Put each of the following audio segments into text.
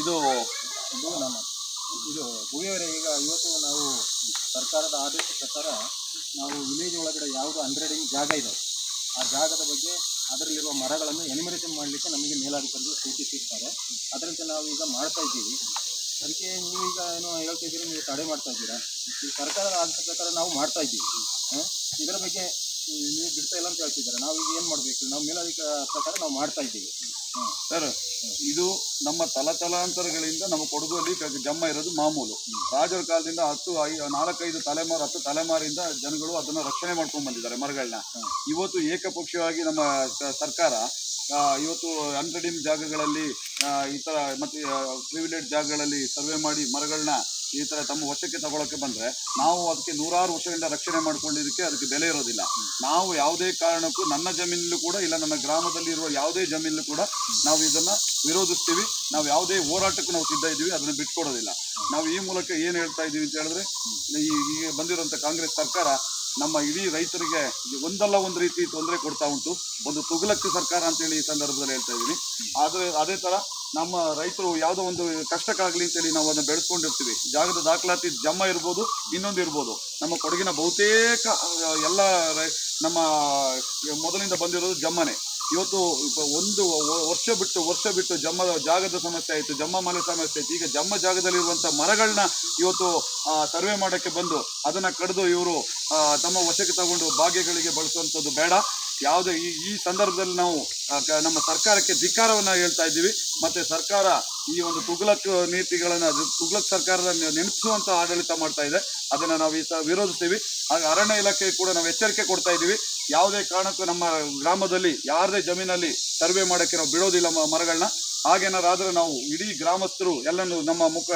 ಇದು ಇದು ನಮ್ಮ ಇದು ಭೂಮಿಯವರೇ. ಈಗ ಇವತ್ತು ನಾವು ಸರ್ಕಾರದ ಆದೇಶ ಪ್ರಕಾರ ನಾವು ವಿಲೇಜ್ ಒಳಗಡೆ ಯಾವುದು ಹಂಡ್ರೆಡಿಂಗ್ ಜಾಗ ಇದೆ ಆ ಜಾಗದ ಬಗ್ಗೆ ಅದರಲ್ಲಿರುವ ಮರಗಳನ್ನು ಎನಿಮಿನೇಷನ್ ಮಾಡಲಿಕ್ಕೆ ನಮಗೆ ಮೇಲಾಧಿಕಾರಿಗಳು ಸೂಚಿಸಿರ್ತಾರೆ. ಅದರಂತೆ ನಾವು ಈಗ ಮಾಡ್ತಾ ಇದ್ದೀವಿ. ಅದಕ್ಕೆ ನೀವು ಈಗ ಏನೋ ಹೇಳ್ತಾ ಇದ್ದೀರಿ, ನೀವು ತಡೆ ಮಾಡ್ತಾ ಇದ್ದೀರಾ? ಈ ಸರ್ಕಾರದ ಆದೇಶ ಪ್ರಕಾರ ನಾವು ಮಾಡ್ತಾ ಇದ್ದೀವಿ. ಇದರ ಬಗ್ಗೆ ನೀವು ಬಿಡ್ತಾ ಇಲ್ಲ ಅಂತ ಹೇಳ್ತಿದ್ದಾರೆ ನಾವು ಈಗ ಏನು ಮಾಡಬೇಕು? ನಾವು ಮೇಲಾಧಿಕ ಪ್ರಕಾರ ನಾವು ಮಾಡ್ತಾ ಇದ್ದೀವಿ. ಸರ್ ಇದು ನಮ್ಮ ತಲತಲಾಂತರಗಳಿಂದ ನಮ್ಮ ಕೊಡಗುಲ್ಲಿ ಕ- ಜಮ್ಮ ಇರೋದು ಮಾಮೂಲು. ರಾಜರ ಕಾಲದಿಂದ ಹತ್ತು ಐ ನಾಲ್ಕೈದು ತಲೆಮಾರು ಹತ್ತು ತಲೆಮಾರಿಂದ ಜನಗಳು ಅದನ್ನು ರಕ್ಷಣೆ ಮಾಡ್ಕೊಂಡು ಬಂದಿದ್ದಾರೆ ಮರಗಳನ್ನ ಇವತ್ತು ಏಕಪಕ್ಷವಾಗಿ ನಮ್ಮ ಸರ್ಕಾರ ಇವತ್ತು ಅನ್ರೆಡಿಮ್ ಜಾಗಗಳಲ್ಲಿ ಈ ಥರ ಮತ್ತು ಪ್ರಿವಿಲೇಜ್ ಜಾಗಗಳಲ್ಲಿ ಸರ್ವೆ ಮಾಡಿ ಮರಗಳನ್ನ ಈ ಥರ ತಮ್ಮ ವಶಕ್ಕೆ ತಗೊಳಕ್ಕೆ ಬಂದರೆ ನಾವು ಅದಕ್ಕೆ ನೂರಾರು ವರ್ಷಗಳಿಂದ ರಕ್ಷಣೆ ಮಾಡ್ಕೊಂಡಿದ್ದಕ್ಕೆ ಅದಕ್ಕೆ ಬೆಲೆ ಇರೋದಿಲ್ಲ. ನಾವು ಯಾವುದೇ ಕಾರಣಕ್ಕೂ ನನ್ನ ಜಮೀನಲ್ಲೂ ಕೂಡ ಇಲ್ಲ ನನ್ನ ಗ್ರಾಮದಲ್ಲಿರುವ ಯಾವುದೇ ಜಮೀನಲ್ಲೂ ಕೂಡ ನಾವು ಇದನ್ನ ವಿರೋಧಿಸ್ತೀವಿ. ನಾವು ಯಾವುದೇ ಹೋರಾಟಕ್ಕೂ ನಾವು ಸಿದ್ಧ ಇದ್ದೀವಿ, ಅದನ್ನು ಬಿಟ್ಕೊಡೋದಿಲ್ಲ. ನಾವು ಈ ಮೂಲಕ ಏನು ಹೇಳ್ತಾ ಇದ್ದೀವಿ ಅಂತ ಹೇಳಿದ್ರೆ ಈಗ ಬಂದಿರುವಂಥ ಕಾಂಗ್ರೆಸ್ ಸರ್ಕಾರ ನಮ್ಮ ಇಡೀ ರೈತರಿಗೆ ಒಂದಲ್ಲ ಒಂದು ರೀತಿ ತೊಂದರೆ ಕೊಡ್ತಾ ಉಂಟು. ಒಂದು ತುಗಲಕ್ಕಿ ಸರ್ಕಾರ ಅಂತೇಳಿ ಈ ಸಂದರ್ಭದಲ್ಲಿ ಹೇಳ್ತಾ ಇದ್ದೀನಿ. ಆದರೆ ಅದೇ ಥರ ನಮ್ಮ ರೈತರು ಯಾವುದೋ ಒಂದು ಕಷ್ಟಕ್ಕಾಗಲಿ ಅಂತೇಳಿ ನಾವು ಅದನ್ನು ಬೆಳೆಸ್ಕೊಂಡಿರ್ತೀವಿ. ಜಾಗದ ದಾಖಲಾತಿ ಜಮ್ಮ ಇರ್ಬೋದು, ಇನ್ನೊಂದು ಇರ್ಬೋದು. ನಮ್ಮ ಕೊಡಗಿನ ಬಹುತೇಕ ಎಲ್ಲ ನಮ್ಮ ಮೊದಲಿಂದ ಬಂದಿರೋದು ಜಮ್ಮನೆ. ಇವತ್ತು ಒಂದು ವರ್ಷ ಬಿಟ್ಟು ವರ್ಷ ಬಿಟ್ಟು ಜಮ್ಮ ಜಾಗದ ಸಮಸ್ಯೆ ಆಯಿತು, ಜಮ್ಮ ಮನೆ ಸಮಸ್ಯೆ ಆಯಿತು. ಈಗ ಜಮ್ಮ ಜಾಗದಲ್ಲಿರುವಂಥ ಮರಗಳನ್ನ ಇವತ್ತು ಸರ್ವೆ ಮಾಡೋಕ್ಕೆ ಬಂದು ಅದನ್ನು ಕಡಿದು ಇವರು ತಮ್ಮ ವಶಕ್ಕೆ ತಗೊಂಡು ಭಾಗ್ಯಗಳಿಗೆ ಬಳಸುವಂಥದ್ದು ಬೇಡ. ಯಾವುದೇ ಈ ಈ ಸಂದರ್ಭದಲ್ಲಿ ನಾವು ನಮ್ಮ ಸರ್ಕಾರಕ್ಕೆ ಧಿಕ್ಕಾರವನ್ನು ಹೇಳ್ತಾ ಇದ್ದೀವಿ. ಮತ್ತು ಸರ್ಕಾರ ಈ ಒಂದು ತುಗ್ಲಕ್ ನೀತಿಗಳನ್ನು ತುಗ್ಲಕ್ ಸರ್ಕಾರದ ನೆನಪಿಸುವಂಥ ಆಡಳಿತ ಮಾಡ್ತಾ ಇದೆ. ಅದನ್ನು ನಾವು ಈ ಸಹ ವಿರೋಧಿಸ್ತೀವಿ. ಹಾಗೆ ಅರಣ್ಯ ಇಲಾಖೆ ಕೂಡ ನಾವು ಎಚ್ಚರಿಕೆ ಕೊಡ್ತಾ ಇದ್ದೀವಿ. ಯಾವುದೇ ಕಾರಣಕ್ಕೂ ನಮ್ಮ ಗ್ರಾಮದಲ್ಲಿ, ಯಾರದೇ ಜಮೀನಲ್ಲಿ ಸರ್ವೆ ಮಾಡೋಕ್ಕೆ ನಾವು ಬಿಡೋದಿಲ್ಲ ಮರಗಳನ್ನ. ಹಾಗೇನಾರಾದರೆ ನಾವು ಇಡೀ ಗ್ರಾಮಸ್ಥರು ಎಲ್ಲನೂ ನಮ್ಮ ಮುಖ,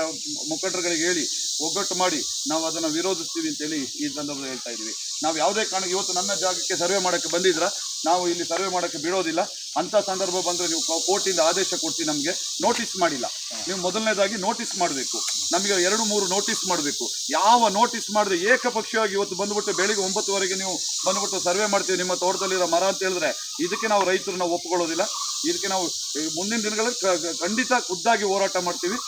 ಮುಖಂಡರುಗಳಿಗೆ ಹೇಳಿ ಒಗ್ಗಟ್ಟು ಮಾಡಿ ನಾವು ಅದನ್ನು ವಿರೋಧಿಸ್ತೀವಿ ಅಂತೇಳಿ ಈ ಸಂದರ್ಭದಲ್ಲಿ ಹೇಳ್ತಾ ಇದ್ದೀವಿ. ನಾವು ಯಾವುದೇ ಕಾರಣಕ್ಕೆ ಇವತ್ತು ನನ್ನ ಜಾಗಕ್ಕೆ ಸರ್ವೆ ಮಾಡೋಕ್ಕೆ ಬಂದಿದ್ರ ನಾವು ಇಲ್ಲಿ ಸರ್ವೆ ಮಾಡೋಕ್ಕೆ ಬಿಡೋದಿಲ್ಲ. ಅಂಥ ಸಂದರ್ಭ ಬಂದರೆ ನೀವು ಕೋರ್ಟಿಂದ ಆದೇಶ ಕೊಡ್ತೀವಿ ನಮಗೆ. ನೋಟಿಸ್ ಮಾಡಿಲ್ಲ. ನೀವು ಮೊದಲನೇದಾಗಿ ನೋಟಿಸ್ ಮಾಡಬೇಕು. ನಮಗೆ ಎರಡು ಮೂರು ನೋಟಿಸ್ ಮಾಡಬೇಕು. ಯಾವ ನೋಟಿಸ್ ಮಾಡಿದ್ರೆ ಏಕಪಕ್ಷವಾಗಿ ಇವತ್ತು ಬಂದುಬಿಟ್ಟು ಬೆಳಿಗ್ಗೆ ಒಂಬತ್ತುವರೆಗೆ ನೀವು ಬಂದುಬಿಟ್ಟು ಸರ್ವೆ ಮಾಡ್ತೀವಿ ನಿಮ್ಮ ತೋಟದಲ್ಲಿರೋ ಮರ ಅಂತ ಹೇಳಿದ್ರೆ ಇದಕ್ಕೆ ನಾವು ರೈತರನ್ನ ನಾವು ಒಪ್ಕೊಳ್ಳೋದಿಲ್ಲ. ಇದಕ್ಕೆ ನಾವು ಮುಂದಿನ ದಿನಗಳಲ್ಲಿ ಖಂಡಿತ ಖುದ್ದಾಗಿ ಹೋರಾಟ ಮಾಡ್ತೀವಿ.